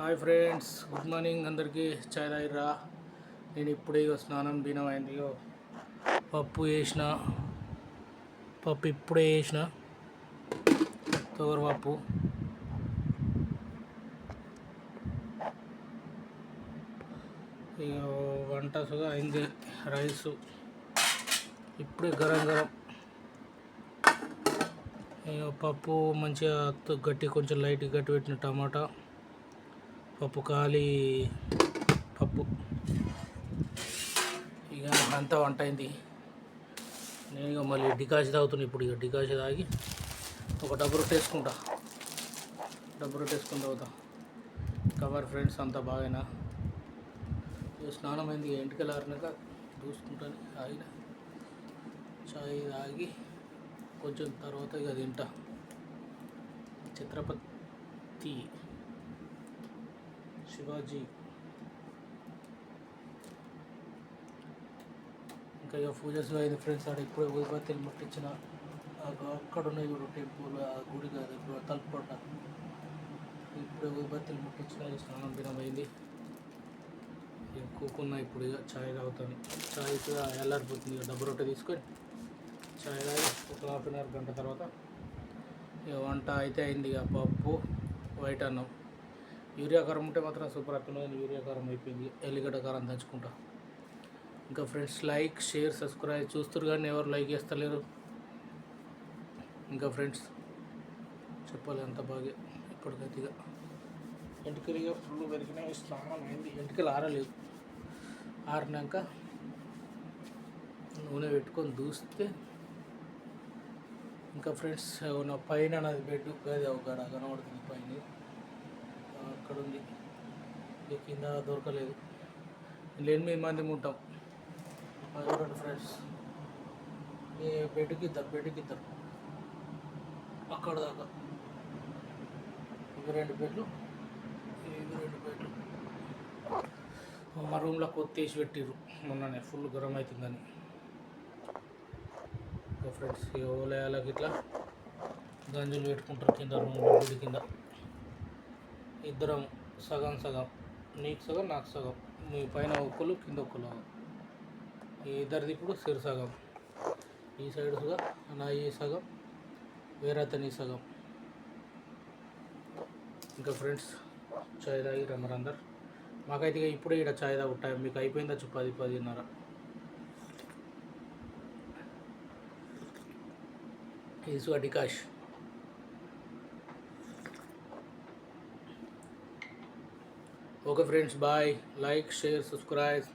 Hi friends good morning అందరికీ. చాయ్ తాగిర్రా? నేను ఇప్పుడే ఇగో స్నానం బినం అయింది ఇగో. పప్పు వేసిన పప్పు ఇప్పుడే వేసిన తోగర పప్పు ఇక వంట సుగా అయింది రైసు. ఇప్పుడే గరం గరం. ఇక పప్పు మంచిగా గట్టి కొంచెం లైట్ గట్టి పెట్టిన టమాటా. పప్పు కాలి పప్పు. ఇక అంతా వంట అయింది. నేను ఇక మళ్ళీ డికాష్ తాగుతున్నా ఇప్పుడు ఇక డికాష్ తాగి ఒక డబ్బు రొట్టె వేసుకుంటా. డబ్బు రొట్టె వేసుకుని తాగుతా. కవర్ ఫ్రెండ్స్ అంతా బాగైనా? స్నానమైంది స్నానం అయింది. ఇంటికి వెళ్ళారినాక చూసుకుంటాను. ఆగిన చాయ్ తాగి కొంచెం తర్వాత ఇక తింటా. చిత్రపతి శివాజీ. ఇంకా ఇక పూజస్ అయింది ఫ్రెండ్స్ ఆడ ఇప్పుడే ఉదిపత్తిని ముట్టించిన అక్కడ ఉన్న ఇప్పుడు టెంపుల్ ఆ గుడి కాదు ఇప్పుడు తలుపుకోట ఇప్పుడు ఉదిపత్తిని ముట్టించిన స్నానం దినం అయింది ఇక కూకున్నా ఇప్పుడు ఇక చాయ్ తాగుతాను. చాయ్ కూడా ఇక డబ్బు రొట్టె తీసుకొని చాయ్ తాగి ఒక హాఫ్ అన్ అవర్ గంట తర్వాత ఇక వంట అయితే అయింది ఇక పప్పు వైట్ అన్నం. యూరియా కారం ఉంటే మాత్రం సూపర్ అయిపోయింది యూరియా కారం అయిపోయింది. ఎల్లిగడ్డ కారం దంచుకుంటా. ఇంకా ఫ్రెండ్స్ లైక్ షేర్ సబ్స్క్రైబ్ చూస్తారు కానీ ఎవరు లైక్ చేస్తలేరు. ఇంకా ఫ్రెండ్స్ చెప్పాలి అంత బాగా ఇప్పటికైతే ఇక. ఇక ఫుల్ పెరిగినాయి. స్నానం అయింది. ఎంటికలు ఆరలేదు. ఆరినాక నూనె పెట్టుకొని దూస్తే ఇంకా ఫ్రెండ్స్ నా పైన నాది బెడ్ గది ఒక కనబడుతుంది పైన. అక్కడ ఉంది ఇక కింద దొరకలేదు. వీళ్ళు ఎనిమిది మంది ఉంటాం. అది చూడండి ఫ్రెండ్స్ ఏ బెడ్కి ఇద్దరు బెడ్కి ఇద్దరు. అక్కడ దాకా. ఇవి రెండు బెడ్లు ఇవి రెండు బెడ్లు. మా రూమ్లో కొత్త వేసి పెట్టిర్రు. మొన్ననే ఫుల్ గరం అవుతుందని ఇంకా ఫ్రెండ్స్ ఓలయాలకి ఇట్లా గంజులు పెట్టుకుంటారు కింద రూమ్ బెడ్ కింద. ఇద్దరం సగం సగం. నీకు సగం నాకు సగం. మీ పైన ఒక్కలు కింద ఒక్కలు. ఈ ఇద్దరిది ఇప్పుడు సిరు సగం. ఈ సైడ్ సగం నా ఈ సగం వేరే అతని సగం. ఇంకా ఫ్రెండ్స్ చాయ్ తాగి రమ్మరందరు మాకైతే ఇక ఇప్పుడే ఇక్కడ చాయ్ తాగుంటాయి. మీకు అయిపోయిందా పది పదిన్నర. ఇది డికాష్ okay friends bye like share subscribe